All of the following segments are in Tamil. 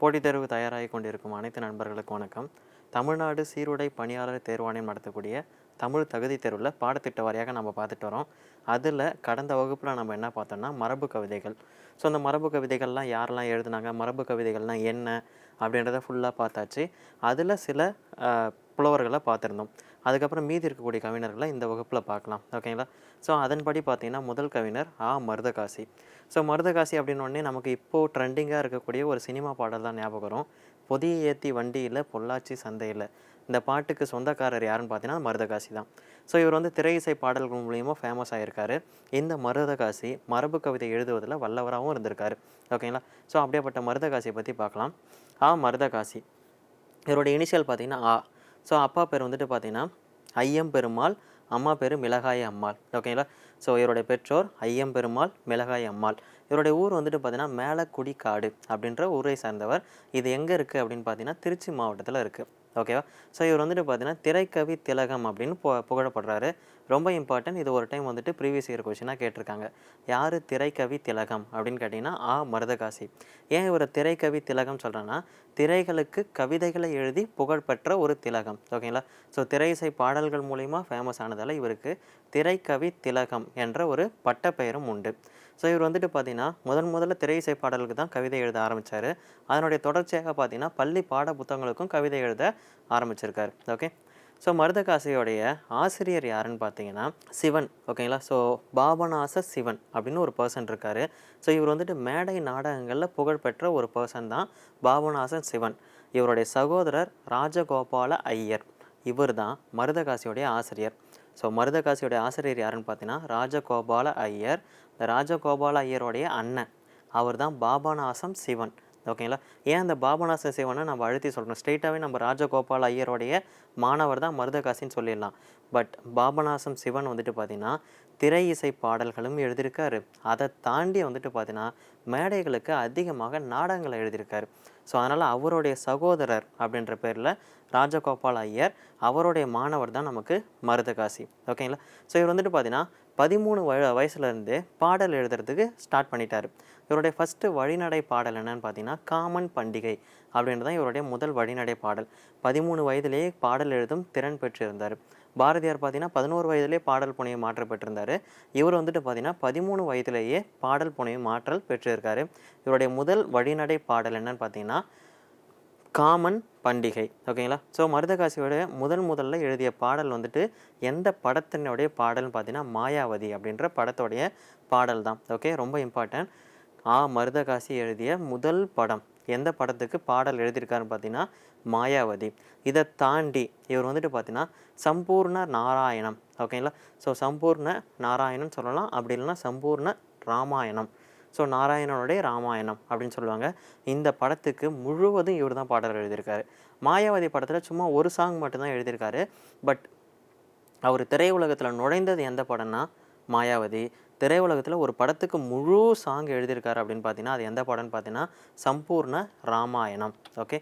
போட்டித் தேர்வு தயாராகி கொண்டிருக்கும் அனைத்து நண்பர்களுக்கும் வணக்கம். தமிழ்நாடு சீருடை பணியாளர் தேர்வாணையம் நடத்தக்கூடிய தமிழ் தகுதி தேர்வில் பாடத்திட்ட வாரியாக நம்ம பார்த்துட்டு வரோம். அதில் கடந்த வகுப்பில் நம்ம என்ன பார்த்தோம்னா மரபு கவிதைகள். ஸோ அந்த மரபு கவிதைகள்லாம் யாரெல்லாம் எழுதுனாங்க மரபு கவிதைகள்லாம் என்ன அப்படின்றத ஃபுல்லாக பார்த்தாச்சு. அதில் சில புலவர்களை பார்த்துருந்தோம். அதுக்கப்புறம் மீதி இருக்கக்கூடிய கவிஞர்களை இந்த வகுப்பில் பார்க்கலாம். ஓகேங்களா ஸோ அதன்படி பார்த்தீங்கன்னா முதல் கவிஞர் ஆ. மருதகாசி. ஸோ மருதகாசி அப்படின்னு நமக்கு இப்போது ட்ரெண்டிங்காக இருக்கக்கூடிய ஒரு சினிமா பாடல் தான் ஞாபகம் வரும். பொதிய ஏற்றி வண்டியில் பொள்ளாச்சி சந்தையில். இந்த பாட்டுக்கு சொந்தக்காரர் யாருன்னு பார்த்தீங்கன்னா மருதகாசி தான். ஸோ இவர் வந்து திரை இசை பாடல்கள் மூலியமாக ஃபேமஸ் ஆகியிருக்காரு இந்த மருதகாசி மரபு கவிதை எழுதுவதில் வல்லவராகவும் இருந்திருக்காரு. ஓகேங்களா ஸோ அப்படியேப்பட்ட மருதகாசியை பற்றி பார்க்கலாம். ஆ மருதகாசி. இவருடைய இனிஷியல் பார்த்தீங்கன்னா ஆ. ஸோ அப்பா பேர் வந்துட்டு பார்த்தீங்கன்னா ஐயம் பெருமாள் அம்மா பேர் மிளகாய் அம்மாள் ஓகேங்களா ஸோ இவருடைய பெற்றோர் ஐயம் பெருமாள் மிளகாய் அம்மாள் இவருடைய ஊர் வந்துட்டு பார்த்தீங்கன்னா மேலக்குடி காடு அப்படின்ற ஊரை சார்ந்தவர். இது எங்கே இருக்குது அப்படின்னு பார்த்தீங்கன்னா திருச்சி மாவட்டத்தில் இருக்குது ஓகேவா ஸோ இவர் வந்துட்டு பார்த்தீங்கன்னா திரைக்கவி திலகம் அப்படின்னு பு புகழப்படுறாரு. ரொம்ப இம்பார்ட்டன்ட் இது ஒரு டைம் வந்துட்டு ப்ரீவியஸ் இயர் கொஷினாக கேட்டிருக்காங்க. யார் திரைக்கவி திலகம் அப்படின்னு கேட்டிங்கன்னா ஆ. மருதகாசி. ஏன் இவர் திரைக்கவி திலகம் சொல்கிறேன்னா திரைகளுக்கு கவிதைகளை எழுதி புகழ்பெற்ற ஒரு திலகம். ஓகேங்களா ஸோ திரை இசை பாடல்கள் மூலிமா ஃபேமஸ் ஆனதால் இவருக்கு திரைக்கவி திலகம் என்ற ஒரு பட்டப்பெயரும் உண்டு. ஸோ இவர் வந்துட்டு பார்த்தீங்கன்னா முதன் முதல்ல திரை இசை பாடலுக்கு தான் கவிதை எழுத ஆரம்பித்தார் அதனுடைய தொடர்ச்சியாக பார்த்தீங்கன்னா பள்ளி பாட புத்தகங்களுக்கும் கவிதை எழுத ஆரம்பிச்சிருக்காரு. ஓகே? ஸோ மருதகாசியோடைய ஆசிரியர் யாருன்னு பார்த்தீங்கன்னா சிவன். ஓகேங்களா? ஸோ பாபநாச சிவன் அப்படின்னு ஒரு பர்சன் இருக்கார். ஸோ இவர் வந்துட்டு மேடை நாடகங்களில் புகழ்பெற்ற ஒரு பர்சன் தான் பாபநாசன் சிவன். இவருடைய சகோதரர் ராஜகோபால ஐயர். இவர் தான் மருதகாசியோடைய ஆசிரியர். ஸோ மருதகாசியோடைய ஆசிரியர் யாருன்னு பார்த்தீங்கன்னா ராஜகோபால ஐயர். இந்த ராஜகோபால ஐயருடைய அண்ணன். அவர் தான் பாபநாசம் சிவன். ஓகேங்களா? ஏன் அந்த பாபநாச சிவனை நம்ம அழுத்தி சொல்கிறோம் ஸ்ட்ரெயிட்டாகவே நம்ம ராஜகோபால் ஐயருடைய மாணவர் தான் மருதகாசின்னு சொல்லிடலாம். பட் பாபநாசம் சிவன் வந்துட்டு பார்த்திங்கன்னா திரை இசை பாடல்களும் எழுதியிருக்காரு. அதை தாண்டி வந்துட்டு பார்த்தீங்கன்னா மேடைகளுக்கு அதிகமாக நாடகங்களை எழுதியிருக்காரு. ஸோ அதனால் அவருடைய சகோதரர் அப்படின்ற பேரில் ராஜகோபால் ஐயர் அவருடைய மாணவர் தான் நமக்கு மருதகாசி. ஓகேங்களா ஸோ இவர் வந்துட்டு பார்த்தீங்கன்னா பதிமூணு வய வயசுலேருந்து பாடல் எழுதுறதுக்கு ஸ்டார்ட் பண்ணிட்டார். இவருடைய ஃபஸ்ட்டு வழிநடை பாடல் என்னன்னு பார்த்தீங்கன்னா காமன் பண்டிகை அப்படின்றது தான் இவருடைய முதல் வழிநடை பாடல். பதிமூணு வயதிலேயே பாடல் எழுதும் திறன் பெற்றிருந்தார். பாரதியார் பார்த்தீங்கன்னா பதினோரு வயதிலே பாடல் புனையை மாற்றம் பெற்றிருந்தார். இவர் வந்துட்டு பார்த்தீங்கன்னா பதிமூணு வயதிலேயே பாடல் புனையை மாற்றல் பெற்றிருக்காரு. இவருடைய முதல் வழிநடை பாடல் என்னன்னு பார்த்தீங்கன்னா காமன் பண்டிகை. ஓகேங்களா? ஸோ மருதகாசியோட முதல் முதல்ல எழுதிய பாடல் வந்துட்டு எந்த படத்தினுடைய பாடல்னு பார்த்தீங்கன்னா மாயாவதி அப்படின்ற படத்தோடைய பாடல் தான் ஓகே? ரொம்ப இம்பார்ட்டன்ட் ஆ மருதகாசி எழுதிய முதல் படம் எந்த படத்துக்கு பாடல் எழுதியிருக்காருன்னு பார்த்தீங்கன்னா மாயாவதி. இதை தாண்டி இவர் வந்துட்டு பார்த்தீங்கன்னா சம்பூர்ண நாராயணம். ஓகேங்களா ஸோ சம்பூர்ண நாராயணன் சொல்லலாம். அப்படி இல்லைன்னா சம்பூர்ண ராமாயணம். ஸோ நாராயணனுடைய ராமாயணம் அப்படின்னு சொல்லுவாங்க. இந்த படத்துக்கு முழுவதும் இவர் தான் பாடல் எழுதியிருக்காரு. மாயாவதி படத்தில் சும்மா ஒரு சாங் மட்டும்தான் எழுதியிருக்காரு. பட் அவர் திரையுலகத்தில் நுழைந்தது எந்த படம்னா மாயாவதி. திரையுலகத்தில் ஒரு படத்துக்கு முழு சாங் எழுதியிருக்காரு அப்படின்னு பார்த்தீங்கன்னா அது எந்த படம்னு பார்த்தீங்கன்னா சம்பூர்ண ராமாயணம். ஓகே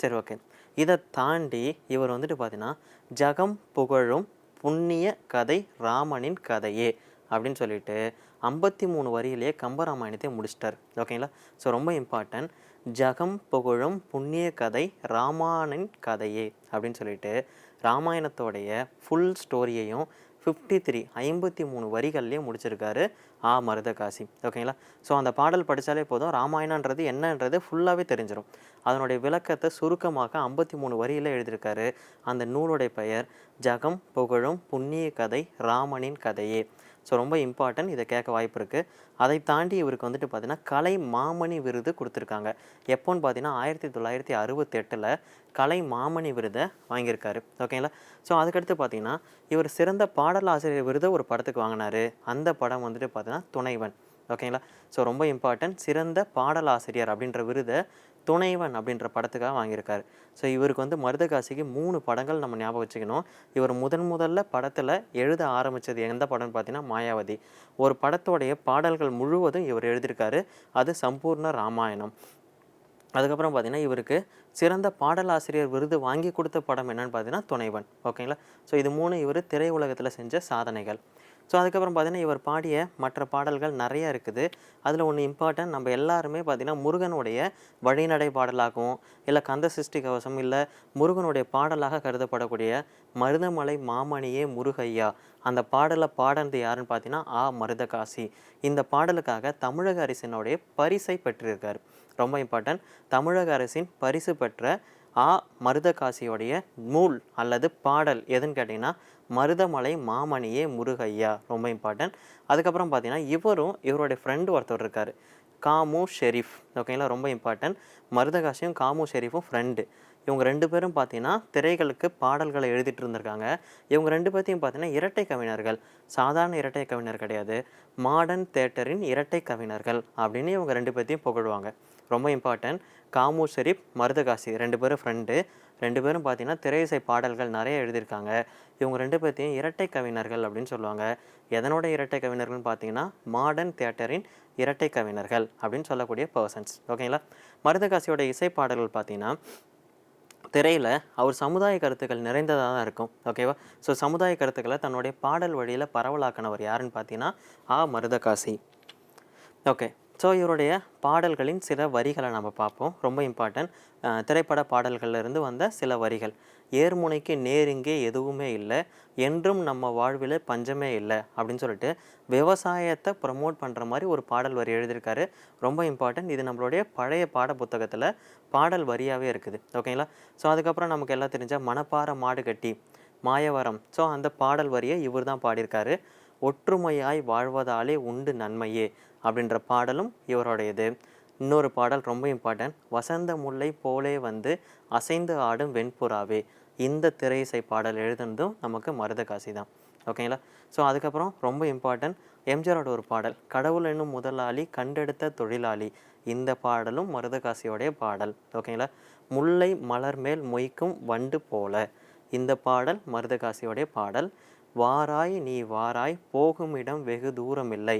சரி ஓகே இதை தாண்டி இவர் வந்துட்டு பார்த்தீங்கன்னா ஜகம் புகழும் புண்ணிய கதை ராமனின் கதையே அப்படின்னு சொல்லிட்டு ஐம்பத்தி மூணு வரியிலேயே கம்பராமாயணத்தை முடிச்சிட்டார். ஓகேங்களா ஸோ ரொம்ப இம்பார்ட்டன்ட் ஜகம் புகழும் புண்ணிய கதை ராமானின் கதையே அப்படின்னு சொல்லிட்டு ராமாயணத்தோடைய ஃபுல் ஸ்டோரியையும் ஃபிஃப்டி த்ரீ ஐம்பத்தி மூணு வரிகள்லேயே முடிச்சிருக்காரு ஆ. மருதகாசி. ஓகேங்களா? ஸோ அந்த பாடல் படித்தாலே போதும். ராமாயணன்றது என்னன்றது ஃபுல்லாகவே தெரிஞ்சிடும் அதனுடைய விளக்கத்தை சுருக்கமாக ஐம்பத்தி மூணு வரியில் எழுதியிருக்காரு. அந்த நூலுடைய பெயர் ஜகம் புகழும் புண்ணிய கதை ராமனின் கதையே. ஸோ ரொம்ப இம்பார்ட்டன்ட் இதை கேட்க வாய்ப்பு இருக்குது அதை தாண்டி இவருக்கு வந்துட்டு பார்த்தீங்கன்னா கலை மாமணி விருது கொடுத்துருக்காங்க. எப்போன்னு பார்த்தீங்கன்னா ஆயிரத்தி தொள்ளாயிரத்தி அறுபத்தெட்டில் கலை மாமணி விருதை வாங்கியிருக்காரு. ஓகேங்களா ஸோ அதுக்கடுத்து பார்த்தீங்கன்னா இவர் சிறந்த பாடலாசிரியர் விருதை ஒரு படத்துக்கு வாங்கினாரு. அந்த படம் வந்துட்டு பார்த்தீங்கன்னா துணைவன். ஓகேங்களா ஸோ ரொம்ப இம்பார்ட்டன்ட் சிறந்த பாடலாசிரியர் அப்படின்ற விருதை துணைவன் அப்படின்ற படத்துக்காக வாங்கியிருக்காரு. ஸோ இவருக்கு வந்து மருதகாசிக்கு மூணு படங்கள் நம்ம ஞாபகம் வச்சுக்கணும். இவர் முதன் முதல்ல படத்தில் எழுத ஆரம்பித்தது எந்த படம்னு பார்த்தீங்கன்னா மாயாவதி. ஒரு படத்தோடைய பாடல்கள் முழுவதும் இவர் எழுதியிருக்காரு. அது சம்பூர்ண ராமாயணம். அதுக்கப்புறம் பார்த்தீங்கன்னா இவருக்கு சிறந்த பாடலாசிரியர் விருது வாங்கி கொடுத்த படம் என்னன்னு பார்த்தீங்கன்னா துணைவன். ஓகேங்களா? ஸோ இது மூணு இவர் திரையுலகத்தில் செஞ்ச சாதனைகள். ஸோ அதுக்கப்புறம் பார்த்தீங்கன்னா இவர் பாடிய மற்ற பாடல்கள் நிறைய இருக்குது. அதில் ஒன்று இம்பார்ட்டன்ட் நம்ம எல்லாருமே பார்த்தீங்கன்னா முருகனுடைய வழிநடை பாடலாகவும் இல்லை கந்த சிருஷ்டி கவசம் இல்லை முருகனுடைய பாடலாக கருதப்படக்கூடிய மருதமலை மாமணியே முருகையா அந்த பாடலை பாடினது யாருன்னு பார்த்தீங்கன்னா ஆ. மருதகாசி. இந்த பாடலுக்காக தமிழக அரசினுடைய பரிசை பெற்றிருக்கார். ரொம்ப இம்பார்ட்டன்ட் தமிழக அரசின் பரிசு பெற்ற ஆ. மருதகாசியோடைய நூல் அல்லது பாடல் எதுன்னு கேட்டிங்கன்னா மருதமலை மாமணியே முருகையா ரொம்ப இம்பார்ட்டன்ட் அதுக்கப்புறம் பார்த்தீங்கன்னா இவரும் இவருடைய ஃப்ரெண்டு ஒருத்தர் இருக்கார். காமு ஷெரீஃப். ஓகேங்களா ரொம்ப இம்பார்ட்டன்ட் மருதகாசியும் காமு ஷெரீஃபும் ஃப்ரெண்டு இவங்க ரெண்டு பேரும் பார்த்தீங்கன்னா திரைகளுக்கு பாடல்களை எழுதிட்டு இருந்திருக்காங்க. இவங்க ரெண்டு பேர்த்தையும் பார்த்தீங்கன்னா இரட்டை கவிஞர்கள். சாதாரண இரட்டை கவிஞர் கிடையாது. மாடர்ன் தேட்டரின் இரட்டை கவிஞர்கள் அப்படின்னு இவங்க ரெண்டு பேர்த்தையும் புகழ்வாங்க. ரொம்ப இம்பார்ட்டன்ட் காமு ஷெரீப் மருதகாசி ரெண்டு பேரும் ஃப்ரெண்டு ரெண்டு பேரும் பார்த்தீங்கன்னா திரையிசை பாடல்கள் நிறைய எழுதியிருக்காங்க. இவங்க ரெண்டு பேர்த்தையும் இரட்டை கவிஞர்கள் அப்படின்னு சொல்லுவாங்க. எதனோட இரட்டை கவிஞர்கள்னு பார்த்தீங்கன்னா மாடர்ன் தியேட்டரின் இரட்டை கவிஞர்கள் அப்படின்னு சொல்லக்கூடிய பர்சன்ஸ் ஓகேங்களா மருதகாசியோட இசை பாடல்கள் பார்த்தீங்கன்னா திரையில் அவர் சமுதாய கருத்துக்கள் நிறைந்ததாக தான் இருக்கும். ஓகேவா ஸோ சமுதாய கருத்துக்களை தன்னுடைய பாடல் வழியில் பரவலாக்கினவர் யாருன்னு பார்த்தீங்கன்னா ஆ. மருதகாசி. ஓகே ஸோ இவருடைய பாடல்களின் சில வரிகளை நம்ம பார்ப்போம். ரொம்ப இம்பார்ட்டன்ட் திரைப்பட பாடல்கள்லேருந்து வந்த சில வரிகள். ஏர்முனைக்கு நேரிங்கே எதுவுமே இல்லை. என்றும் நம்ம வாழ்வில் பஞ்சமே இல்லை அப்படின்னு சொல்லிட்டு விவசாயத்தை ப்ரமோட் பண்ணுற மாதிரி ஒரு பாடல் வரி எழுதியிருக்காரு. ரொம்ப இம்பார்ட்டன்ட் இது நம்மளுடைய பழைய பாட புத்தகத்தில் பாடல் வரியாகவே இருக்குது. ஓகேங்களா ஸோ அதுக்கப்புறம் நமக்கு எல்லாம் தெரிஞ்சால் மணப்பாறை மாடு கட்டி மாயவரம். ஸோ அந்த பாடல் வரியை இவர் தான் பாடியிருக்காரு. ஒற்றுமையாய் வாழ்வதாலே உண்டு நன்மையே அப்படின்ற பாடலும் இவருடையது. இன்னொரு பாடல் ரொம்ப இம்பார்ட்டன்ட் வசந்த முல்லை போலே வந்து அசைந்து ஆடும் வெண்புறாவே. இந்த திரையிசை பாடல் எழுதுனதும் நமக்கு மருதகாசி தான். ஓகேங்களா ஸோ அதுக்கப்புறம் ரொம்ப இம்பார்ட்டன்ட் எம்ஜிஆரோட ஒரு பாடல். கடவுள் என்னும் முதலாளி கண்டெடுத்த தொழிலாளி. இந்த பாடலும் மருதகாசியோடைய பாடல். ஓகேங்களா முல்லை மலர் மேல் மொய்க்கும் வண்டு போல. இந்த பாடல் மருதகாசியோடைய பாடல். வாராய் நீ வாராய் போகும் இடம் வெகு தூரம் இல்லை.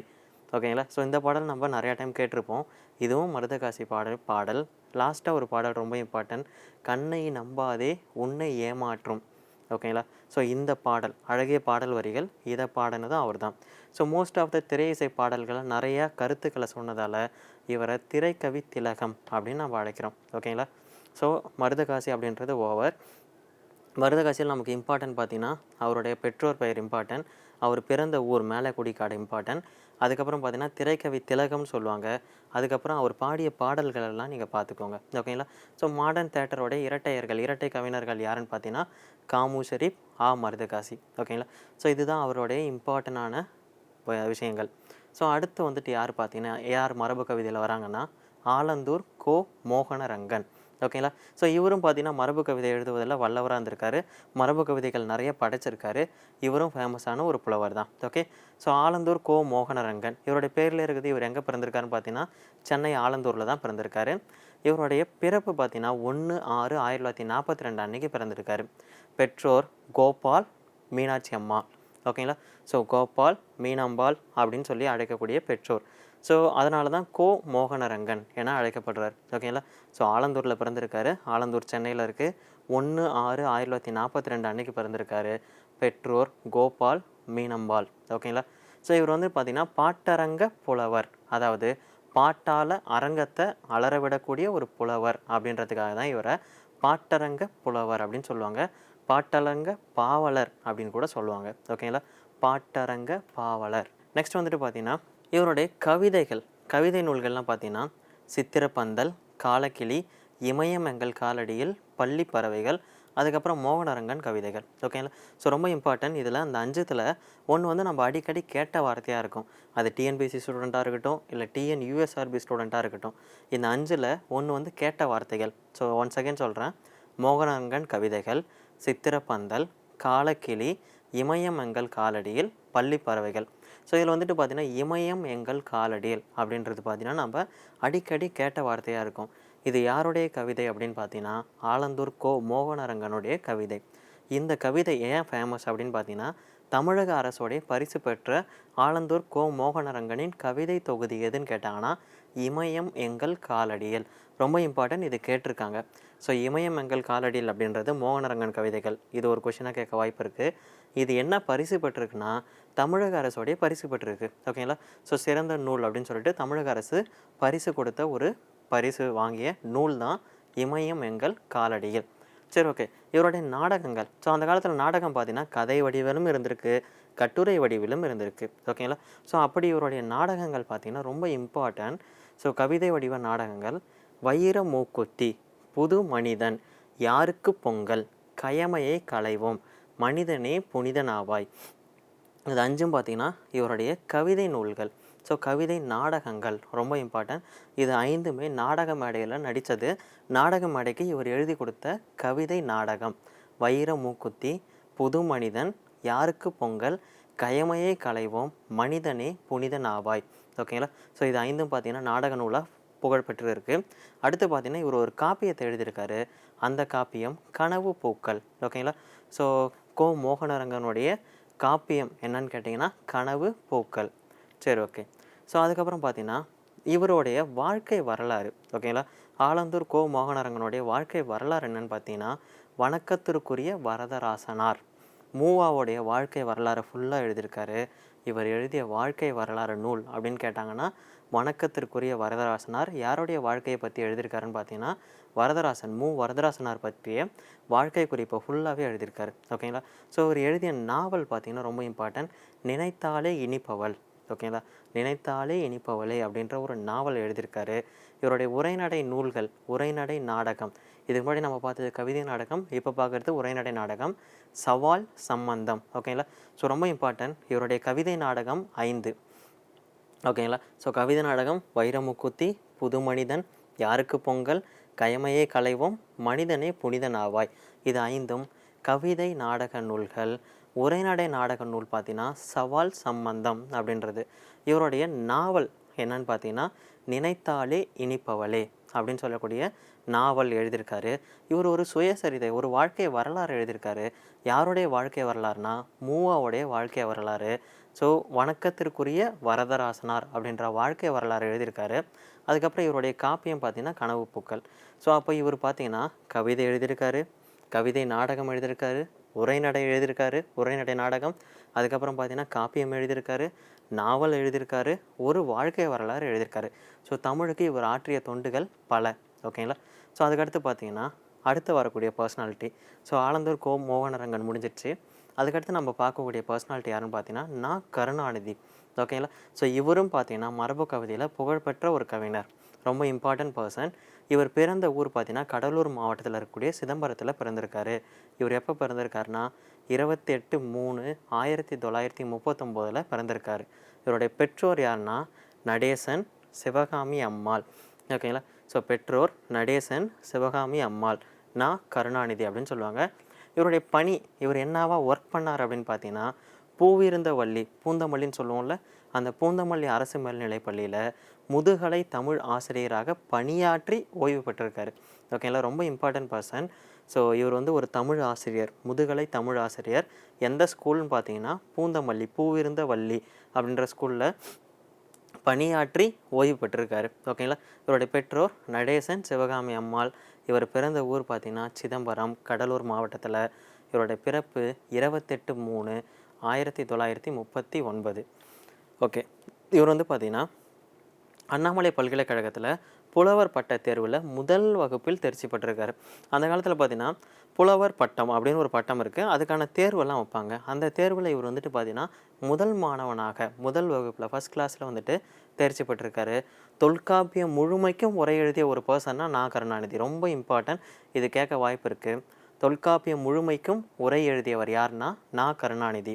ஓகேங்களா? ஸோ இந்த பாடல் நம்ம நிறையா டைம் கேட்டிருப்போம். இதுவும் மருதகாசி பாடல் பாடல். லாஸ்ட்டாக ஒரு பாடல் ரொம்ப இம்பார்ட்டன்ட் கண்ணை நம்பாதே உன்னை ஏமாற்றும். ஓகேங்களா? ஸோ இந்த பாடல் அழகிய பாடல் வரிகள் இதை பாடினதும் அவர் தான் ஸோ மோஸ்ட் ஆஃப் த திரை இசை பாடல்களை நிறையா கருத்துக்களை சொன்னதால் இவரை திரைக்கவி திலகம் அப்படின்னு நம்ம அழைக்கிறோம். ஓகேங்களா? ஸோ மருதகாசி அப்படின்றது ஓவர் மருதகாசியில் நமக்கு இம்பார்ட்டன்ட் பார்த்தீங்கன்னா அவருடைய பெற்றோர் பெயர் இம்பார்ட்டன்ட் அவர் பிறந்த ஊர் மேலக்குடிக்காடு இம்பார்ட்டன்ட் அதுக்கப்புறம் பார்த்தீங்கன்னா திரைக்கவி திலகம்னு சொல்லுவாங்க. அதுக்கப்புறம் அவர் பாடிய பாடல்கள் எல்லாம் நீங்கள் பார்த்துக்கோங்க. ஓகேங்களா ஸோ மாடர்ன் தேட்டரோட இரட்டையர்கள் இரட்டை கவிஞர்கள் யாருன்னு பார்த்தீங்கன்னா காமு ஷெரீப் ஆ மருதகாசி. ஓகேங்களா ஸோ இதுதான் அவருடைய இம்பார்ட்டண்டான விஷயங்கள். ஸோ அடுத்து வந்துட்டு யார் பார்த்தீங்கன்னா யார் மரபு கவிதையில் வராங்கன்னா ஆலந்தூர் கோ மோகனரங்கன். ஓகேங்களா? ஸோ இவரும் பார்த்தீங்கன்னா மரபு கவிதை எழுதுவதில் வல்லவராக இருந்திருக்காரு. மரபு கவிதைகள் நிறைய படைச்சிருக்காரு. இவரும் ஃபேமஸான ஒரு புலவர் தான். Okay so Alandur Ko Mohanarangan. இவருடைய பேரில் இருக்குது இவர் எங்கே பிறந்திருக்காருன்னு பார்த்தீங்கன்னா சென்னை ஆலந்தூரில் தான் பிறந்திருக்காரு. இவருடைய பிறப்பு பார்த்தீங்கன்னா ஒன்று ஆறு ஆயிரத்தி தொள்ளாயிரத்தி நாற்பத்தி ரெண்டு அன்னைக்கு பிறந்திருக்காரு. பெற்றோர் கோபால் மீனாட்சி அம்மா ஓகேங்களா? ஸோ கோபால் மீனாம்பாள் அப்படின்னு சொல்லி அழைக்கக்கூடிய பெற்றோர். ஸோ அதனால தான் கோ மோகனரங்கன் என அழைக்கப்படுறார். ஓகேங்களா ஸோ ஆலந்தூரில் பிறந்திருக்காரு. ஆலந்தூர் சென்னையில் இருக்குது ஒன்று ஆறு ஆயிரத்தி தொள்ளாயிரத்தி நாற்பத்தி ரெண்டு அன்னைக்கு பிறந்திருக்காரு. பெற்றோர் கோபால் மீனம்பாள். ஓகேங்களா ஸோ இவர் வந்து பார்த்திங்கன்னா பாட்டரங்க புலவர். அதாவது பாட்டால் அரங்கத்தை அலறவிடக்கூடிய ஒரு புலவர் அப்படின்றதுக்காக தான் இவரை பாட்டரங்க புலவர் அப்படின்னு சொல்லுவாங்க. பாட்டரங்க பாவலர் அப்படின்னு கூட சொல்லுவாங்க. ஓகேங்களா பாட்டரங்க பாவலர். நெக்ஸ்ட் வந்துட்டு பார்த்தீங்கன்னா இவருடைய கவிதைகள் கவிதை நூல்கள்லாம் பார்த்தீங்கன்னா சித்திரப்பந்தல் காலக்கிளி இமயம் எங்கள் காலடியில் பள்ளி பறவைகள் அதுக்கப்புறம் மோகனரங்கன் கவிதைகள். ஓகேங்களா ஸோ ரொம்ப இம்பார்ட்டன்ட் இதில் அந்த அஞ்சத்தில் ஒன்று வந்து நம்ம அடிக்கடி கேட்ட வார்த்தையாக இருக்கும். அது டிஎன்பிசி ஸ்டூடெண்ட்டாக இருக்கட்டும் இல்லை டிஎன் யூஎஸ்ஆர்பி ஸ்டூடெண்ட்டாக இருக்கட்டும். இந்த அஞ்சில் ஒன்று வந்து கேட்ட வார்த்தைகள். ஸோ ஒன் செகண்ட் சொல்கிறேன் மோகனரங்கன் கவிதைகள் சித்திரப்பந்தல் காலக்கிளி இமயம் எங்கள் காலடியில் பள்ளி பறவைகள். ஸோ இதில் வந்துட்டு பார்த்தீங்கன்னா இமயம் எங்கள் காலடியில் அப்படின்றது பார்த்தீங்கன்னா நம்ம அடிக்கடி கேட்ட வார்த்தையாக இருக்கும். இது யாருடைய கவிதை அப்படின்னு பார்த்தீங்கன்னா ஆலந்தூர் கோ மோகனரங்கனுடைய கவிதை. இந்த கவிதை ஏன் ஃபேமஸ் அப்படின்னு பார்த்தீங்கன்னா தமிழக அரசோடைய பரிசு பெற்ற ஆலந்தூர் கோ மோகனரங்கனின் கவிதை தொகுதி எதுன்னு கேட்டாங்கன்னா இமயம் எங்கள் காலடியில். ரொம்ப இம்பார்ட்டன்ட் இது கேட்டிருக்காங்க. ஸோ இமயம் எங்கள் காலடியில் அப்படின்றது மோகனரங்கன் கவிதைகள். இது ஒரு கொஷினாக கேட்க வாய்ப்பு இருக்குது இது என்ன பரிசு பெற்றிருக்குன்னா தமிழக அரசோடைய பரிசு பெற்றிருக்கு. ஓகேங்களா ஸோ சிறந்த நூல் அப்படின்னு சொல்லிட்டு தமிழக அரசு பரிசு கொடுத்த ஒரு பரிசு வாங்கிய நூல் தான் இமயம் எங்கள் காலடியில். சரி ஓகே இவருடைய நாடகங்கள். ஸோ அந்த காலத்தில் நாடகம் பார்த்தீங்கன்னா கதை வடிவிலும் இருந்திருக்கு கட்டுரை வடிவிலும் இருந்திருக்கு. ஓகேங்களா ஸோ அப்படி இவருடைய நாடகங்கள் பார்த்தீங்கன்னா ரொம்ப இம்பார்ட்டன்ட் ஸோ கவிதை வடிவ நாடகங்கள். வைர மூக்குத்தி புது மனிதன் யாருக்கு பொங்கல்? கயமையை களைவோம். மனிதனே புனிதனாவாய். இது அஞ்சும் பார்த்தீங்கன்னா இவருடைய கவிதை நூல்கள். ஸோ கவிதை நாடகங்கள் ரொம்ப இம்பார்ட்டன்ட் இது ஐந்துமே நாடக மேடையில் நடித்தது நாடக மேடைக்கு இவர் எழுதி கொடுத்த கவிதை நாடகம். வைர மூக்குத்தி புது மனிதன் யாருக்கு பொங்கல்? கயமையை களைவோம் மனிதனே புனிதனாவாய். ஓகேங்களா ஸோ இது ஐந்தும் பார்த்தீங்கன்னா நாடக நூலாக புகழ்பெற்று இருக்கு அடுத்து பார்த்தீங்கன்னா இவர் ஒரு காப்பியத்தை எழுதியிருக்காரு. அந்த காப்பியம் கனவு பூக்கள். ஓகேங்களா ஸோ கோ மோகனரங்கனுடைய காப்பியம் என்னன்னு கேட்டிங்கன்னா கனவு பூக்கள். சரி ஓகே ஸோ அதுக்கப்புறம் பார்த்தீங்கன்னா இவருடைய வாழ்க்கை வரலாறு ஓகேங்களா ஆலந்தூர் கோ மோகனரங்கனுடைய வாழ்க்கை வரலாறு என்னன்னு பார்த்தீங்கன்னா வணக்கத்திற்குரிய வரதராசனார். மூவாவுடைய வாழ்க்கை வரலாறு ஃபுல்லாக எழுதியிருக்காரு. இவர் எழுதிய வாழ்க்கை வரலாறு நூல் அப்படின்னு கேட்டாங்கன்னா வணக்கத்திற்குரிய வரதராசனார் யாருடைய வாழ்க்கையை பற்றி எழுதியிருக்காருன்னு பார்த்தீங்கன்னா வரதராசன் மு. வரதராசனார் பற்றிய வாழ்க்கை குறிப்பை ஃபுல்லாகவே எழுதியிருக்காரு. ஓகேங்களா ஸோ அவர் எழுதிய நாவல் பார்த்தீங்கன்னா ரொம்ப இம்பார்ட்டன்ட் நினைத்தாலே இனிப்பவள். ஓகேங்களா நினைத்தாலே இனிப்பவளே அப்படின்ற ஒரு நாவல் எழுதியிருக்காரு. இவருடைய உரைநடை நூல்கள் உரைநடை நாடகம். இதுக்கு முன்னாடி நம்ம பார்த்தது கவிதை நாடகம் இப்போ பார்க்குறது உரைநடை நாடகம் சவால் சம்பந்தம். ஓகேங்களா ஸோ ரொம்ப இம்பார்ட்டன்ட் இவருடைய கவிதை நாடகம் ஐந்து. ஓகேங்களா ஸோ கவிதை நாடகம் வைரமுக்குத்தி புது மனிதன் யாருக்கு பொங்கல் கயமையே களைவோம் மனிதனே புனிதனாவாய். இது ஐந்தும் கவிதை நாடக நூல்கள். உரைநடை நாடக நூல் பார்த்தீங்கன்னா சவால் சம்பந்தம் அப்படின்றது. இவருடைய நாவல் என்னன்னு பார்த்தீங்கன்னா நினைத்தாலே இனிப்பவளே அப்படின்னு சொல்லக்கூடிய நாவல் எழுதியிருக்காரு. இவர் ஒரு சுயசரிதை ஒரு வாழ்க்கை வரலாறு எழுதியிருக்காரு. யாருடைய வாழ்க்கை வரலாறுனா மூவாவுடைய வாழ்க்கை வரலாறு. ஸோ வணக்கத்திற்குரிய வரதராசனார் அப்படின்ற வாழ்க்கை வரலாறு எழுதியிருக்காரு. அதுக்கப்புறம் இவருடைய காப்பியம் பார்த்தீங்கன்னா கனவு பூக்கள். ஸோ அப்போ இவர் பார்த்தீங்கன்னா கவிதை எழுதியிருக்காரு கவிதை நாடகம் எழுதியிருக்காரு உரைநடை எழுதியிருக்காரு உரைநடை நாடகம். அதுக்கப்புறம் பார்த்தீங்கன்னா காப்பியம் எழுதியிருக்காரு நாவல் எழுதியிருக்காரு ஒரு வாழ்க்கை வரலாறு எழுதியிருக்காரு. ஸோ தமிழுக்கு இவர் ஆற்றிய தொண்டுகள் பல ஓகேங்களா ஸோ அதுக்கடுத்து பார்த்தீங்கன்னா அடுத்து வரக்கூடிய பர்சனாலிட்டி ஸோ ஆலந்தூர் கோ மோகனரங்கன் முடிஞ்சிடுச்சு அதுக்கடுத்து நம்ம பார்க்கக்கூடிய பர்சனாலிட்டி யாருன்னு பார்த்தீங்கன்னா நான் கருணாநிதி. ஓகேங்களா ஸோ இவரும் பார்த்தீங்கன்னா மரபு கவிதையில் புகழ்பெற்ற ஒரு கவிஞர். ரொம்ப இம்பார்ட்டன்ட் பர்சன் இவர் பிறந்த ஊர் பார்த்தீங்கன்னா கடலூர் மாவட்டத்தில் இருக்கக்கூடிய சிதம்பரத்தில் பிறந்திருக்காரு. இவர் எப்போ பிறந்திருக்காருன்னா இருபத்தி எட்டு மூணு ஆயிரத்தி தொள்ளாயிரத்தி முப்பத்தொம்போதில் பிறந்திருக்காரு. இவருடைய பெற்றோர் யாருன்னா நடேசன் சிவகாமி அம்மாள். ஓகேங்களா ஸோ பெற்றோர் நடேசன் சிவகாமி அம்மாள். நான் கருணாநிதி அப்படின்னு சொல்லுவாங்க. இவருடைய பணி இவர் என்னவா ஒர்க் பண்ணார் அப்படின்னு பார்த்தீங்கன்னா பூவிருந்த வள்ளி பூந்தமல்லின்னு சொல்லுவோம்ல அந்த பூந்தமல்லி அரசு மேல்நிலைப் பள்ளியில் முதுகலை தமிழ் ஆசிரியராக பணியாற்றி ஓய்வு பெற்றிருக்காரு. ஓகேங்களா ரொம்ப இம்பார்ட்டன்ட் பர்சன் ஸோ இவர் வந்து ஒரு தமிழ் ஆசிரியர் முதுகலை தமிழ் ஆசிரியர். எந்த ஸ்கூல்னு பார்த்தீங்கன்னா பூந்தமல்லி பூவிருந்த வள்ளி அப்படின்ற ஸ்கூலில் பணியாற்றி ஓய்வு பெற்றிருக்காரு. ஓகேங்களா இவருடைய பெற்றோர் நடேசன் சிவகாமி அம்மாள். இவர் பிறந்த ஊர் பார்த்தீங்கன்னா சிதம்பரம் கடலூர் மாவட்டத்தில். இவருடைய பிறப்பு இருபத்தெட்டு மூணு. ஆயிரத்தி தொள்ளாயிரத்தி முப்பத்தி ஒன்பது. ஓகே இவர் வந்து பார்த்தீங்கன்னா அண்ணாமலை பல்கலைக்கழகத்தில் புலவர் பட்ட தேர்வில் முதல் வகுப்பில் தேர்ச்சி பெற்றிருக்காரு. அந்த காலத்தில் பார்த்தீங்கன்னா புலவர் பட்டம் அப்படின்னு ஒரு பட்டம் இருக்குது அதுக்கான தேர்வெல்லாம் வைப்பாங்க. அந்த தேர்வில் இவர் வந்துட்டு பார்த்தீங்கன்னா முதல் மாணவனாக முதல் வகுப்பில் ஃபஸ்ட் கிளாஸில் வந்துட்டு தேர்ச்சி பெற்றிருக்காரு. தொல்காப்பியம் முழுமைக்கும் உரை எழுதிய ஒரு பர்சன்னா நான் கருணாநிதி ரொம்ப இம்பார்ட்டன்ட் இது கேட்க வாய்ப்பு இருக்குது தொல்காப்பியம் முழுமைக்கும் உரை எழுதியவர் யாருன்னா நான் கருணாநிதி.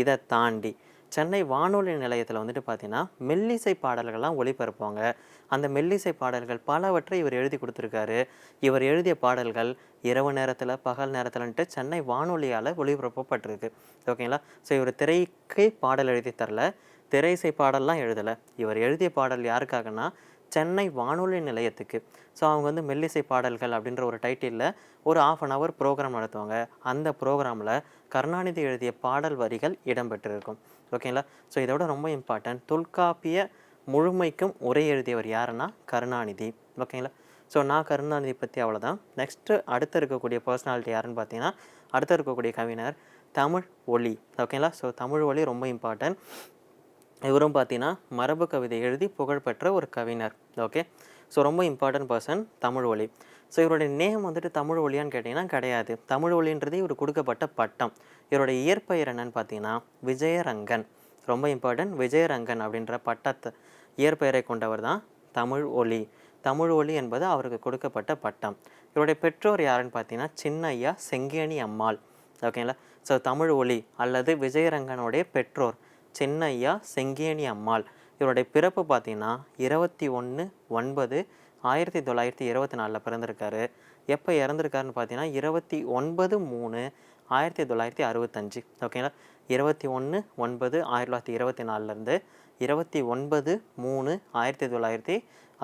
இதை தாண்டி சென்னை வானொலி நிலையத்தில் வந்துட்டு பார்த்தீங்கன்னா மெல்லிசை பாடல்கள்லாம் ஒளிபரப்புவாங்க. அந்த மெல்லிசை பாடல்கள் பலவற்றை இவர் எழுதி கொடுத்துருக்காரு. இவர் எழுதிய பாடல்கள் இரவு நேரத்தில் பகல் நேரத்தில்ன்ட்டு சென்னை வானொலியால் ஒளிபரப்பப்பட்டிருக்கு. ஓகேங்களா? ஸோ இவர் திரைக்கு பாடல் எழுதி தரல திரைசை பாடல்லாம் எழுதலை. இவர் எழுதிய பாடல் யாருக்காகனா சென்னை வானொலி நிலையத்துக்கு. ஸோ அவங்க வந்து மெல்லிசை பாடல்கள் அப்படின்ற ஒரு டைட்டிலில் ஒரு ஆஃப் அன் ஹவர் ப்ரோக்ராம் நடத்துவாங்க. அந்த ப்ரோக்ராமில் கருணாநிதி எழுதிய பாடல் வரிகள் இடம்பெற்றிருக்கும். ஓகேங்களா ஸோ இதோட ரொம்ப இம்பார்ட்டன்ட் தொல்காப்பிய முழுமைக்கும் உரை எழுதியவர் யாருன்னா கருணாநிதி. ஓகேங்களா ஸோ நான் கருணாநிதி பற்றி அவ்வளோதான் நெக்ஸ்ட்டு அடுத்து இருக்கக்கூடிய பர்சனாலிட்டி யாருன்னு பார்த்தீங்கன்னா அடுத்து இருக்கக்கூடிய கவிஞர் தமிழ் ஒளி ஓகேங்களா ஸோ தமிழ் ஒளி ரொம்ப இம்பார்ட்டன்ட் இவரும் பார்த்தீங்கன்னா மரபு கவிதை எழுதி புகழ்பெற்ற ஒரு கவிஞர். ஓகே ஸோ ரொம்ப important person Tamil Oli so இவருடைய நேம் வந்துட்டு தமிழ் ஒளியான்னு கேட்டிங்கன்னா கிடையாது. தமிழ் ஒளின்றது இவர் கொடுக்கப்பட்ட பட்டம். இவருடைய இயற்பெயர் என்னன்னு பார்த்தீங்கன்னா விஜயரங்கன். ரொம்ப இம்பார்ட்டன்ட் விஜயரங்கன் அப்படின்ற பட்டத்தை இயற்பெயரை கொண்டவர் தான் தமிழ் ஒளி தமிழ் ஒளி என்பது அவருக்கு கொடுக்கப்பட்ட பட்டம். இவருடைய பெற்றோர் யாருன்னு பார்த்தீங்கன்னா சின்னையா செங்கேணி அம்மாள். ஓகேங்களா ஸோ தமிழ் ஒளி அல்லது விஜயரங்கனுடைய பெற்றோர். சின்னையா செங்கேணி அம்மாள். இவருடைய பிறப்பு பார்த்தீங்கன்னா இருபத்தி ஒன்று ஒன்பது ஆயிரத்தி தொள்ளாயிரத்தி இருபத்தி நாலில் பிறந்திருக்காரு. எப்போ இறந்துருக்காருன்னு பார்த்தீங்கன்னா இருபத்தி ஒன்பது மூணு ஆயிரத்தி தொள்ளாயிரத்தி அறுபத்தஞ்சு. ஓகேங்களா இருபத்தி ஒன்று ஒன்பது ஆயிரத்தி தொள்ளாயிரத்தி இருபத்தி நாலுலேருந்து இருபத்தி ஒன்பது மூணு ஆயிரத்தி தொள்ளாயிரத்தி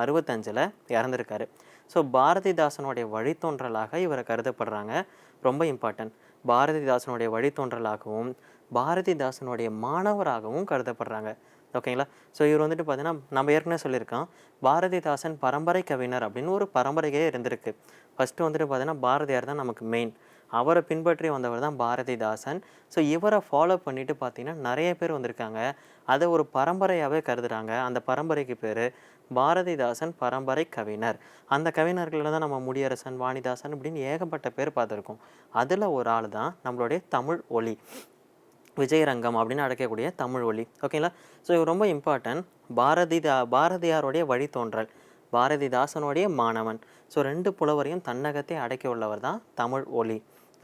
அறுபத்தஞ்சில் இறந்துருக்காரு. ஸோ பாரதிதாசனுடைய வழித்தோன்றலாக இவரை கருதப்படுறாங்க. ரொம்ப இம்பார்ட்டன்ட் பாரதிதாசனுடைய வழித்தோன்றலாகவும் பாரதிதாசனுடைய மாணவராகவும் கருதப்படுறாங்க. ஓகேங்களா? ஸோ இவர் வந்துட்டு பார்த்தீங்கன்னா நம்ம ஏற்கனவே சொல்லியிருக்கோம். பாரதிதாசன் பரம்பரை கவிஞர் அப்படின்னு ஒரு பரம்பரையே இருந்திருக்கு. ஃபஸ்ட்டு வந்துட்டு பார்த்தீங்கன்னா பாரதியார் தான் நமக்கு மெயின் அவரை பின்பற்றி வந்தவர் தான் பாரதிதாசன். ஸோ இவரை ஃபாலோ பண்ணிட்டு பார்த்தீங்கன்னா நிறைய பேர் வந்திருக்காங்க. அதை ஒரு பரம்பரையாகவே கருதுறாங்க. அந்த பரம்பரைக்கு பேர் பாரதிதாசன் பரம்பரை கவிஞர். அந்த கவிஞர்களில் தான் நம்ம முடியரசன் வாணிதாசன் அப்படின்னு ஏகப்பட்ட பேர் பார்த்துருக்கோம். அதில் ஒரு ஆள் தான் நம்மளுடைய தமிழ் ஒளி. விஜயரங்கம் அப்படின்னு அழைக்கக்கூடிய தமிழ் ஒலி. ஓகேங்களா ஸோ இது ரொம்ப இம்பார்ட்டன்ட் பாரதிதா பாரதியாருடைய வழித்தோன்றல் பாரதிதாசனுடைய மாணவன். ஸோ ரெண்டு புலவரையும் தன்னகத்தை அடக்கி உள்ளவர் தான் தமிழ் ஒலி.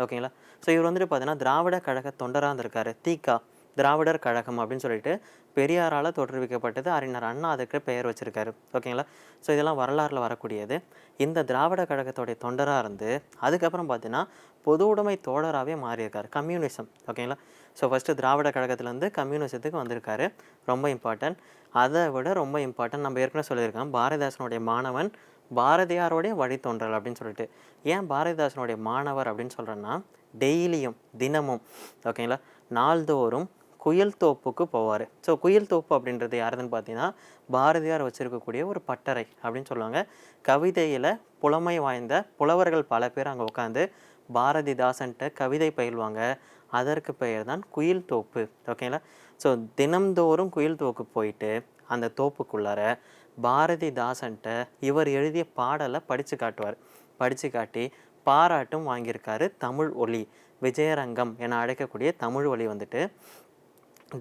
ஓகேங்களா ஸோ இவர் வந்துட்டு பார்த்தீங்கன்னா திராவிட கழக தொண்டராக இருந்திருக்காரு. தீகா திராவிடர் கழகம் அப்படின்னு சொல்லிட்டு பெரியாரால் தோற்றுவிக்கப்பட்டது அறிஞர் அண்ணா அதுக்கு பெயர் வச்சுருக்காரு. ஓகேங்களா ஸோ இதெல்லாம் வரலாறில் வரக்கூடியது. இந்த திராவிட கழகத்துடைய தொண்டராக இருந்து அதுக்கப்புறம் பார்த்தீங்கன்னா பொது உடைமை தோழராகவே மாறியிருக்கார். கம்யூனிசம் ஓகேங்களா ஸோ ஃபஸ்ட்டு திராவிட கழகத்துலேருந்து கம்யூனிசத்துக்கு வந்திருக்காரு. ரொம்ப இம்பார்ட்டன்ட் அதை விட ரொம்ப இம்பார்ட்டன்ட் நம்ம ஏற்கனவே சொல்லியிருக்கோம். பாரதிதாசனுடைய மாணவன் பாரதியாருடைய வழித்தோன்றல் அப்படின்னு சொல்லிட்டு. ஏன் பாரதிதாசனுடைய மாணவர் அப்படின்னு சொல்கிறேன்னா டெய்லியும் தினமும் ஓகேங்களா நாள்தோறும் குயில் தோப்புக்கு போவார். ஸோ குயில் தோப்பு அப்படின்றது யாருதுன்னு பார்த்தீங்கன்னா பாரதியார் வச்சுருக்கக்கூடிய ஒரு பட்டறை அப்படின்னு சொல்லுவாங்க. கவிதையில் புலமை வாய்ந்த புலவர்கள் பல பேர் அங்கே உட்காந்து பாரதிதாசன்ட்ட கவிதை பயில்வாங்க. அதற்கு பெயர் தான் குயில் தோப்பு. ஓகேங்களா ஸோ தினம்தோறும் குயில் தோப்பு போயிட்டு அந்த தோப்புக்குள்ளார பாரதிதாசன்ட்ட இவர் எழுதிய பாடலை படித்து காட்டுவார். படித்து காட்டி பாராட்டும் வாங்கியிருக்காரு தமிழ் ஒலி விஜயரங்கம் என அழைக்கக்கூடிய தமிழ் ஒலி வந்துட்டு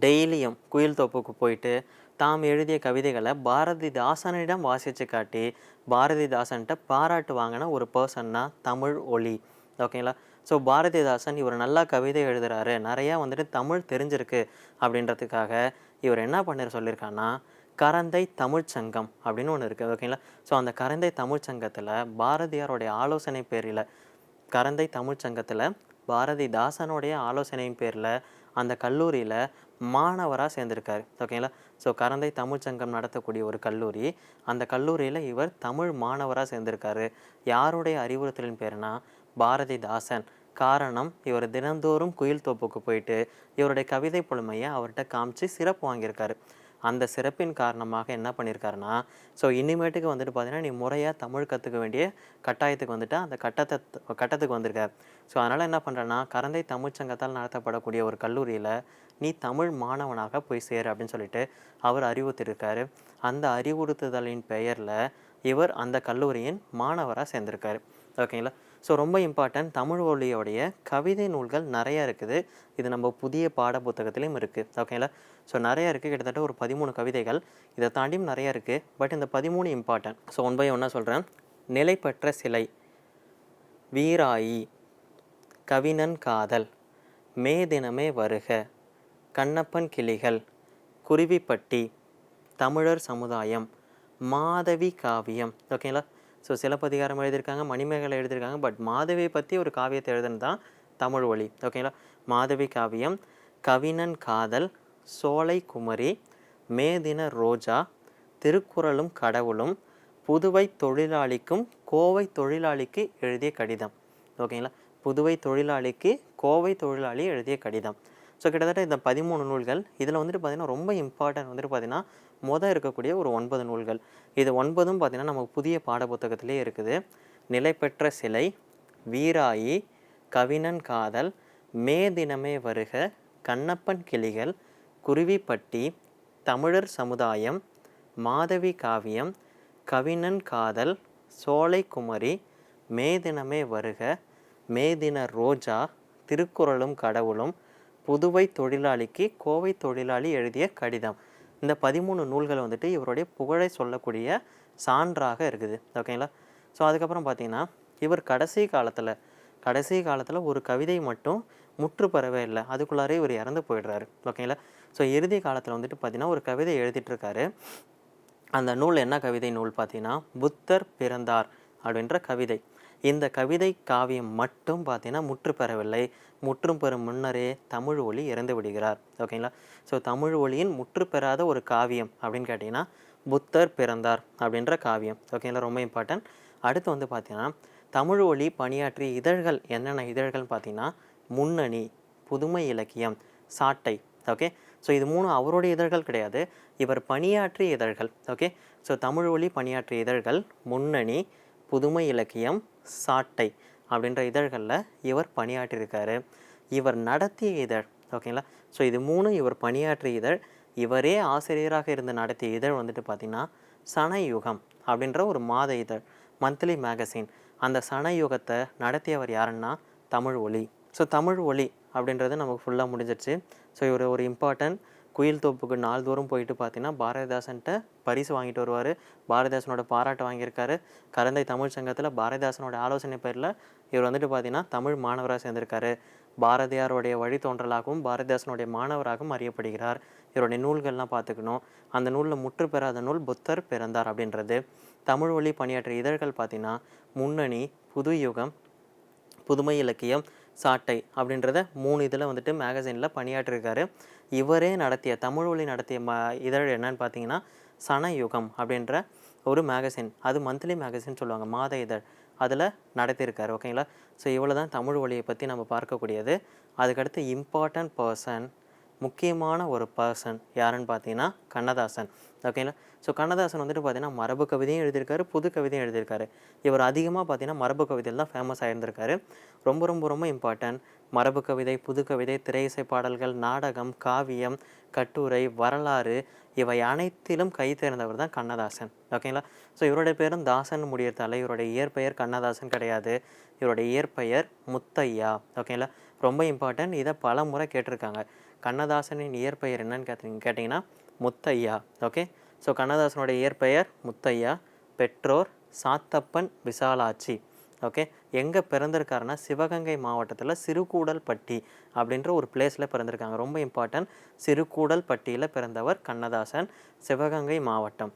டெய்லியும் குயில் தோப்புக்கு போயிட்டு தாம் எழுதிய கவிதைகளை பாரதிதாசனிடம் வாசித்து காட்டி பாரதிதாசன்கிட்ட பாராட்டு வாங்கின ஒரு பர்சன்னா தமிழ் ஒலி. ஓகேங்களா ஸோ பாரதிதாசன் இவர் நல்லா கவிதை எழுதுறாரு. நிறையா வந்துட்டு தமிழ் தெரிஞ்சிருக்கு அப்படின்றதுக்காக இவர் என்ன பண்ணுற சொல்லியிருக்காருன்னா கரந்தை தமிழ்ச் சங்கம் அப்படின்னு ஒன்று இருக்குது ஓகேங்களா ஸோ அந்த கரந்தை தமிழ்ச் சங்கத்தில் பாரதியாருடைய ஆலோசனை பேரில் கரந்தை தமிழ்ச்சங்கத்தில் பாரதிதாசனுடைய ஆலோசனையின் பேரில் அந்த கல்லூரியில் மாணவராக சேர்ந்திருக்காரு. ஓகேங்களா ஸோ கரந்தை தமிழ்ச்சங்கம் நடத்தக்கூடிய ஒரு கல்லூரி அந்த கல்லூரியில் இவர் தமிழ் மாணவராக சேர்ந்திருக்காரு. யாருடைய அறிவுறுத்தலின் பேருனா பாரதிதாசன். காரணம் இவர் தினந்தோறும் குயில் தோப்புக்கு போயிட்டு இவருடைய கவிதை புலமையை அவர்கிட்ட காமிச்சு சிறப்பு வாங்கியிருக்காரு. அந்த சிறப்பின் காரணமாக என்ன பண்ணியிருக்காருன்னா ஸோ இனிமேட்டுக்கு வந்துட்டு பார்த்தீங்கன்னா நீ முறையாக தமிழ் கற்றுக்க வேண்டிய கட்டாயத்துக்கு வந்துட்டு அந்த கட்டத்தை கட்டத்துக்கு வந்திருக்கார். ஸோ அதனால் என்ன பண்ணுறேன்னா கரந்தை தமிழ்ச்சங்கத்தால் நடத்தப்படக்கூடிய ஒரு கல்லூரியில் நீ தமிழ் மாணவனாக போய் சேரு அப்படின்னு சொல்லிட்டு அவர் அறிவுறுத்திருக்காரு அந்த அறிவுறுத்துதலின் பெயரில் இவர் அந்த கல்லூரியின் மாணவராக சேர்ந்திருக்காரு. ஓகேங்களா? ஸோ ரொம்ப இம்பார்ட்டன்ட் தமிழ் ஒலியோடைய கவிதை நூல்கள் நிறையா இருக்குது. இது நம்ம புதிய பாட புத்தகத்திலையும் இருக்குது ஓகேங்களா ஸோ நிறையா இருக்குது கிட்டத்தட்ட ஒரு பதிமூணு கவிதைகள். இதை தாண்டியும் நிறையா இருக்குது பட் இந்த பதிமூணு இம்பார்ட்டன்ட் ஸோ ஒன் பை ஒன்றா சொல்கிறேன் நிலைப்பற்ற சிலை வீராயி கவினன் காதல் மே தினமே வருக கண்ணப்பன் கிளிகள் குருவிப்பட்டி தமிழர் சமுதாயம் மாதவி காவியம். ஓகேங்களா ஸோ சிலப்பதிகாரம் எழுதியிருக்காங்க மணிமேகலை எழுதியிருக்காங்க பட் மாதவியை பற்றி ஒரு காவியத்தை எழுதுனது தான் தமிழ் வழி ஓகேங்களா மாதவி காவியம் கவினன் காதல் சோலை குமரி மேதின ரோஜா திருக்குறளும் கடவுளும் புதுவை தொழிலாளிக்கும் கோவை தொழிலாளிக்கு எழுதிய கடிதம். ஓகேங்களா புதுவை தொழிலாளிக்கு கோவை தொழிலாளி எழுதிய கடிதம். ஸோ கிட்டத்தட்ட இந்த பதிமூணு நூல்கள் இதில் வந்துட்டு பார்த்திங்கன்னா ரொம்ப இம்பார்ட்டன்ட் வந்துட்டு பார்த்திங்கன்னா மொதல் இருக்கக்கூடிய ஒரு ஒன்பது நூல்கள். இது ஒன்பதும் பார்த்திங்கன்னா நமக்கு புதிய பாடப்புத்தகத்திலே இருக்குது. நிலை பெற்ற சிலை வீராயி கவினன் காதல் மே தினமே வருக கண்ணப்பன் கிளிகள் குருவிப்பட்டி தமிழர் சமுதாயம் மாதவி காவியம் கவினன் காதல் சோலை குமரி மே தினமே வருக மே தின ரோஜா திருக்குறளும் கடவுளும் புதுவை தொழிலாளிக்கு கோவை தொழிலாளி எழுதிய கடிதம். இந்த பதிமூணு நூல்கள் வந்துட்டு இவருடைய புகழை சொல்லக்கூடிய சான்றாக இருக்குது. ஓகேங்களா ஸோ அதுக்கப்புறம் பார்த்தீங்கன்னா இவர் கடைசி காலத்தில் கடைசி காலத்தில் ஒரு கவிதை மட்டும் முற்று பெறவே இல்லை. அதுக்குள்ளாரே இவர் இறந்து போயிடுறாரு. ஓகேங்களா ஸோ இறுதி காலத்தில் வந்துட்டு பார்த்தீங்கன்னா ஒரு கவிதை எழுதிட்டுருக்காரு. அந்த நூல் என்ன கவிதை நூல் பார்த்தீங்கன்னா புத்தர் பிறந்தார் அப்படின்ற கவிதை. இந்த கவிதை காவியம் மட்டும் பார்த்தீங்கன்னா முற்று பெறவில்லை முற்றும் பெறும் முன்னரே தமிழ் ஒளி இறந்து விடுகிறார். ஓகேங்களா? ஸோ தமிழ் ஒளியின் முற்று பெறாத ஒரு காவியம் அப்படின்னு கேட்டிங்கன்னா புத்தர் பிறந்தார் அப்படின்ற காவியம். ஓகேங்களா? ரொம்ப இம்பார்ட்டன்ட் அடுத்து வந்து பார்த்தீங்கன்னா தமிழ் ஒளி பணியாற்றிய இதழ்கள் என்னென்ன இதழ்கள்னு பார்த்தீங்கன்னா முன்னணி புதுமை இலக்கியம் சாட்டை. ஓகே? ஸோ இது மூணு அவருடைய இதழ்கள் கிடையாது. இவர் பணியாற்றிய இதழ்கள். ஓகே? ஸோ தமிழ் ஒளி பணியாற்றிய இதழ்கள் முன்னணி புதுமை இலக்கியம் சாட்டை. அப்படின்ற இதழ்களில் இவர் பணியாற்றியிருக்காரு. இவர் நடத்திய இதழ் ஓகேங்களா? ஸோ இது மூணு இவர் பணியாற்றிய இதழ். இவரே ஆசிரியராக இருந்து நடத்திய இதழ் வந்துட்டு பார்த்திங்கன்னா சனயுகம் அப்படின்ற ஒரு மாத இதழ் மந்த்லி மேகசின் அந்த சனயுகத்தை நடத்தியவர் யாருன்னா தமிழ் ஒளி ஸோ தமிழ் ஒளி அப்படின்றது நமக்கு ஃபுல்லாக முடிஞ்சிருச்சு. ஸோ இவர் ஒரு இம்பார்ட்டன்ட் குயில் தோப்புக்கு நாள்தோறும் போயிட்டு பார்த்தீங்கன்னா பாரதிதாசன்கிட்ட பரிசு வாங்கிட்டு வருவார். பாரதிதாசனோட பாராட்டு வாங்கியிருக்காரு. கரந்தை தமிழ் சங்கத்தில் பாரதிதாசனோட ஆலோசனை பேரில் இவர் வந்துட்டு பார்த்தீங்கன்னா தமிழ் மாணவராக சேர்ந்திருக்காரு. பாரதியாருடைய வழித்தோன்றலாகவும் பாரதிதாசனுடைய மாணவராகவும் அறியப்படுகிறார். இவருடைய நூல்கள்லாம் பார்த்துக்கணும். அந்த நூலில் முற்று பெறாத நூல் புத்தர் பிறந்தார் அப்படின்றது. தமிழ் வழி பணியாற்றிய இதழ்கள் பார்த்தீங்கன்னா முன்னணி புது யுகம் புதுமை இலக்கியம் சாட்டை அப்படின்றத மூணு இதில் வந்துட்டு மேகசினில் பணியாற்றிருக்காரு. இவரே நடத்திய தமிழ் வழி நடத்திய ம இதழ் என்னன்னு பார்த்தீங்கன்னா சனயுகம் அப்படின்ற ஒரு மேகசின் அது மந்த்லி மேகசின் சொல்லுவாங்க மாத இதழ். அதில் நடத்தியிருக்காரு ஓகேங்களா ஸோ இவ்வளோ தான் தமிழ் வழியை பற்றி நம்ம பார்க்கக்கூடியது. அதுக்கடுத்து இம்பார்ட்டன்ட் பர்சன் முக்கியமான ஒரு பர்சன் யாருன்னு பார்த்தீங்கன்னா கண்ணதாசன் ஓகேங்களா ஸோ கண்ணதாசன் வந்துட்டு பார்த்தீங்கன்னா மரபு கவிதையும் எழுதியிருக்காரு புது கவிதையும் எழுதியிருக்காரு. இவர் அதிகமாக பார்த்தீங்கன்னா மரபு கவிதையில் தான் ஃபேமஸ் ஆகியிருந்திருக்காரு ரொம்ப ரொம்ப ரொம்ப இம்பார்ட்டன்ட் மரபு கவிதை புது கவிதை திரையிசை பாடல்கள் நாடகம் காவியம் கட்டுரை வரலாறு இவை அனைத்திலும் கை தேர்ந்தவர் தான் கண்ணதாசன். ஓகேங்களா ஸோ இவருடைய பேரும் தாசன் முடியறதால இவருடைய இயற்பெயர் கண்ணதாசன் கிடையாது. இவருடைய இயற்பெயர் முத்தையா. ஓகேங்களா ரொம்ப இம்பார்ட்டன்ட் இதை பல முறை கேட்டிருக்காங்க. கண்ணதாசனின் இயற்பெயர் என்னன்னு கேட்டீங்க கேட்டிங்கன்னா முத்தையா. ஓகே ஸோ கண்ணதாசனுடைய இயற்பெயர் முத்தையா பெற்றோர் சாத்தப்பன் விசாலாட்சி. ஓகே? எங்கே பிறந்திருக்காருன்னா சிவகங்கை மாவட்டத்தில் சிறுகூடல்பட்டி அப்படின்ற ஒரு பிளேஸில் பிறந்திருக்காங்க. ரொம்ப இம்பார்ட்டன்ட் சிறுகூடல்பட்டியில் பிறந்தவர் கண்ணதாசன் சிவகங்கை மாவட்டம்.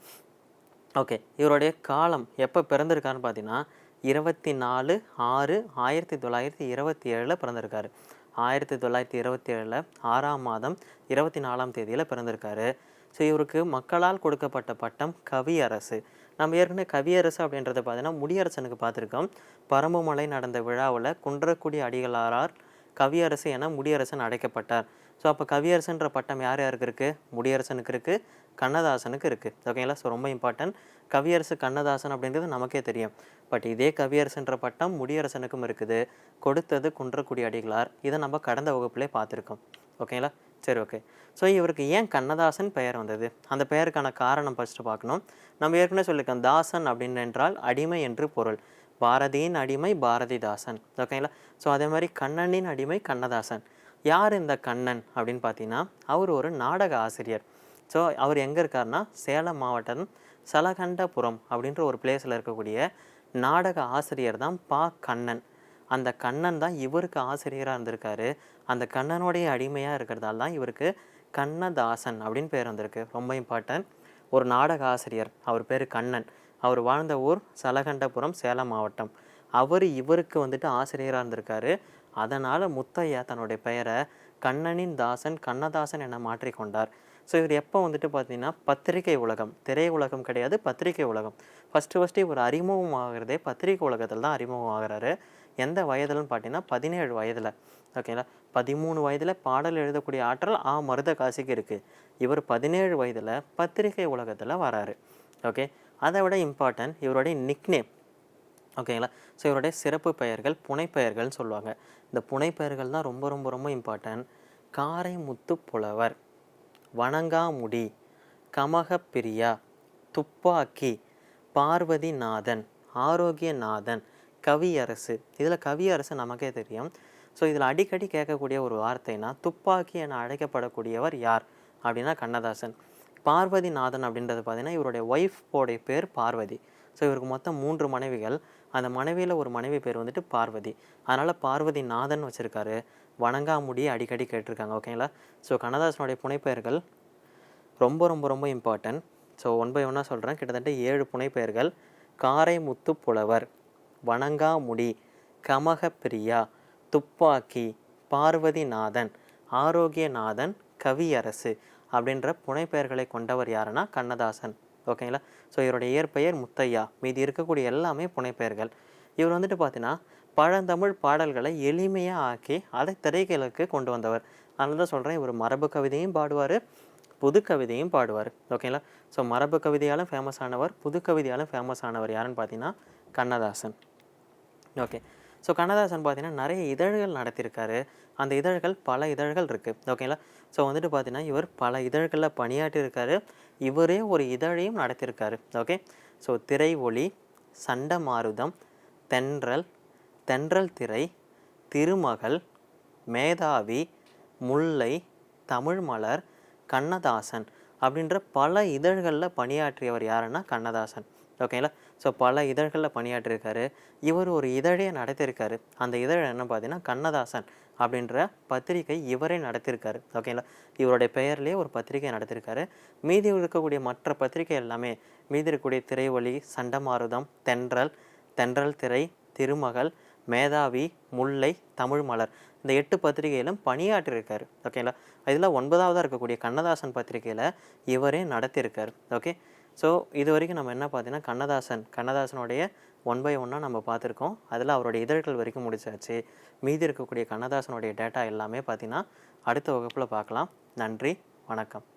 ஓகே இவருடைய காலம் எப்போ பிறந்திருக்காருன்னு பார்த்தீங்கன்னா இருபத்தி நாலு ஆறு ஆயிரத்தி தொள்ளாயிரத்தி இருபத்தி ஏழில் பிறந்திருக்காரு. ஆயிரத்தி தொள்ளாயிரத்தி இருபத்தி ஏழில் ஆறாம் மாதம் இருபத்தி நாலாம் தேதியில் பிறந்திருக்காரு. ஸோ இவருக்கு மக்களால் கொடுக்கப்பட்ட பட்டம் கவியரசு. நம்ம ஏற்கனவே கவியரசு அப்படின்றத பார்த்தீங்கன்னா முடியரசனுக்கு பார்த்துருக்கோம். பரம்புமலை நடந்த விழாவில் குன்றக்குடி அடிகளாரார் கவியரசு என முடியரசன் அடைக்கப்பட்டார். ஸோ அப்போ கவியரசுன்ற பட்டம் யார் யாருக்கு இருக்குது முடியரசனுக்கு இருக்குது கண்ணதாசனுக்கு இருக்குது ஓகேங்களா ஸோ ரொம்ப இம்பார்ட்டன்ட் கவியரசு கண்ணதாசன் அப்படின்றது நமக்கே தெரியும். பட் இதே கவியரசுன்ற பட்டம் முடியரசனுக்கும் இருக்குது. கொடுத்தது குன்றக்குடி அடிகளார். இதை நம்ம கடந்த வகுப்புலேயே பார்த்துருக்கோம். ஓகேங்களா சரி ஓகே ஸோ இவருக்கு ஏன் கண்ணதாசன் பெயர் வந்தது? அந்த பெயருக்கான காரணம் ஃபஸ்ட்டு பார்க்கணும். நம்ம ஏற்கனவே சொல்லியிருக்கோம் தாசன் அப்படின்னு என்றால் அடிமை என்று பொருள். பாரதியின் அடிமை பாரதிதாசன். ஓகேங்களா ஸோ அதே மாதிரி கண்ணனின் அடிமை கண்ணதாசன். யார் இந்த கண்ணன் அப்படின்னு பார்த்தீங்கன்னா அவர் ஒரு நாடக ஆசிரியர். ஸோ அவர் எங்கே இருக்காருன்னா சேலம் மாவட்டம் சலகண்டபுரம் அப்படின்ற ஒரு பிளேஸில் இருக்கக்கூடிய நாடக ஆசிரியர் தான் பா. கண்ணன். அந்த கண்ணன் தான் இவருக்கு ஆசிரியராக இருந்திருக்காரு. அந்த கண்ணனுடைய அடிமையாக இருக்கிறதால தான் இவருக்கு கண்ணதாசன் அப்படின்னு பேர் வந்திருக்கு. ரொம்ப இம்பார்ட்டன்ட் ஒரு நாடக ஆசிரியர். அவர் பேர் கண்ணன். அவர் வாழ்ந்த ஊர் சலகண்டபுரம் சேலம் மாவட்டம். அவர் இவருக்கு வந்துட்டு ஆசிரியராக இருந்திருக்காரு. அதனால் முத்தையா தன்னுடைய பெயரை கண்ணனின் தாசன் கண்ணதாசன் என மாற்றிக்கொண்டார் ஸோ இவர் எப்போ வந்துட்டு பார்த்தீங்கன்னா பத்திரிகை உலகம். திரை உலகம் கிடையாது பத்திரிகை உலகம். ஃபஸ்ட்டு ஃபஸ்ட்டு இவர் அறிமுகம் ஆகிறதே பத்திரிகை உலகத்தில் தான் அறிமுகம் ஆகிறாரு எந்த வயதுலன்னு பார்த்தீங்கன்னா பதினேழு வயதில். ஓகேங்களா பதிமூணு வயதில் பாடல் எழுதக்கூடிய ஆற்றல் ஆ மருத காசிக்கு இருக்குது இவர் பதினேழு வயதில் பத்திரிகை உலகத்தில் வராரு. ஓகே அதை விட இம்பார்ட்டன்ட் இவருடைய நிக்னேம் ஓகேங்களா ஸோ இவருடைய சிறப்பு பெயர்கள் புனைப்பெயர்கள்னு சொல்லுவாங்க. இந்த புனைப்பெயர்கள் தான் ரொம்ப ரொம்ப ரொம்ப இம்பார்ட்டன்ட் காரைமுத்து புலவர் வணங்காமுடி கமகப்பிரியா துப்பாக்கி பார்வதிநாதன் ஆரோக்கியநாதன் கவியரசு இதில் கவியரசு நமக்கே தெரியும். ஸோ இதில் அடிக்கடி கேட்கக்கூடிய ஒரு வார்த்தைனா துப்பாக்கி என அழைக்கப்படக்கூடியவர் யார்? அப்படின்னா கண்ணதாசன். பார்வதிநாதன் அப்படின்றது பார்த்தீங்கன்னா இவருடைய ஒய்ஃபோடைய பேர் பார்வதி. ஸோ இவருக்கு மொத்தம் மூன்று மனைவிகள். அந்த மனைவியில் ஒரு மனைவி பேர் வந்துட்டு பார்வதி. அதனால் பார்வதி நாதன் வச்சுருக்காரு. வணங்காமுடி அடிக்கடி கேட்டிருக்காங்க ஓகேங்களா ஸோ கண்ணதாசனுடைய புனைப்பெயர்கள் ரொம்ப ரொம்ப ரொம்ப இம்பார்ட்டன்ட் ஸோ ஒன் பை ஒன்னாக சொல்கிறேன் கிட்டத்தட்ட ஏழு புனைப்பெயர்கள். காரைமுத்து புலவர். வணங்காமுடி கமகப்பிரியா துப்பாக்கி பார்வதிநாதன் ஆரோக்கியநாதன் கவியரசு அப்படின்ற புனைப்பெயர்களை கொண்டவர் யாருன்னா கண்ணதாசன். ஓகேங்களா? ஸோ இவருடைய இயற்பெயர் முத்தையா. மீதி இருக்கக்கூடிய எல்லாமே புனைப்பெயர்கள். இவர் வந்துட்டு பார்த்தீங்கன்னா பழந்தமிழ் பாடல்களை எளிமையாக ஆக்கி அதை திரைகளுக்கு கொண்டு வந்தவர். அதனால தான் சொல்கிறேன் இவர் மரபு கவிதையும் பாடுவார் புது கவிதையும் பாடுவார். ஓகேங்களா? ஸோ மரபு கவிதையாலும் ஃபேமஸ் ஆனவர் புது கவிதையாலும் ஃபேமஸ் ஆனவர் யாருன்னு பார்த்தீங்கன்னா கண்ணதாசன். ஓகே ஸோ கண்ணதாசன் பார்த்தீங்கன்னா நிறைய இதழ்கள் நடத்தியிருக்காரு. அந்த இதழ்கள் பல இதழ்கள் இருக்குது ஓகேங்களா ஸோ வந்துட்டு பார்த்தீங்கன்னா இவர் பல இதழ்களில் பணியாற்றியிருக்காரு. இவரே ஒரு இதழையும் நடத்தியிருக்காரு. ஓகே ஸோ திரை ஒளி சண்ட மாருதம் தென்றல் தென்றல் திரை திருமகள் மேதாவி முல்லை தமிழ்மலர் கண்ணதாசன் அப்படின்ற பல இதழ்களில் பணியாற்றியவர் யாருன்னா கண்ணதாசன். ஓகேங்களா ஸோ பல இதழ்களில் பணியாற்றியிருக்காரு. இவர் ஒரு இதழே நடத்தியிருக்காரு. அந்த இதழ் என்ன பார்த்தீங்கன்னா கண்ணதாசன் அப்படின்ற பத்திரிகை இவரே நடத்தியிருக்காரு. ஓகேங்களா இவருடைய பெயர்லேயே ஒரு பத்திரிகை நடத்தியிருக்காரு. மீதி இருக்கக்கூடிய மற்ற பத்திரிகை எல்லாமே மீதி இருக்கக்கூடிய திரைவழி சண்டமாருதம் தென்றல் தென்றல் திரை திருமகள் மேதாவி முல்லை தமிழ் மலர் இந்த எட்டு பத்திரிகையிலும் பணியாற்றியிருக்காரு. ஓகேங்களா இதில் ஒன்பதாவதாக இருக்கக்கூடிய கண்ணதாசன் பத்திரிகையில் இவரே நடத்தியிருக்காரு. ஓகே ஸோ இது வரைக்கும் நம்ம என்ன பார்த்தீங்கன்னா கண்ணதாசன் கண்ணதாசனுடைய ஒன் பை ஒன்னாக நம்ம பார்த்துருக்கோம். அதில் அவருடைய இதழ்கள் வரைக்கும் முடிச்சாச்சு. மீதி இருக்கக்கூடிய கண்ணதாசனுடைய டேட்டா எல்லாமே பார்த்தீங்கன்னா அடுத்த வகுப்பில் பார்க்கலாம். நன்றி வணக்கம்.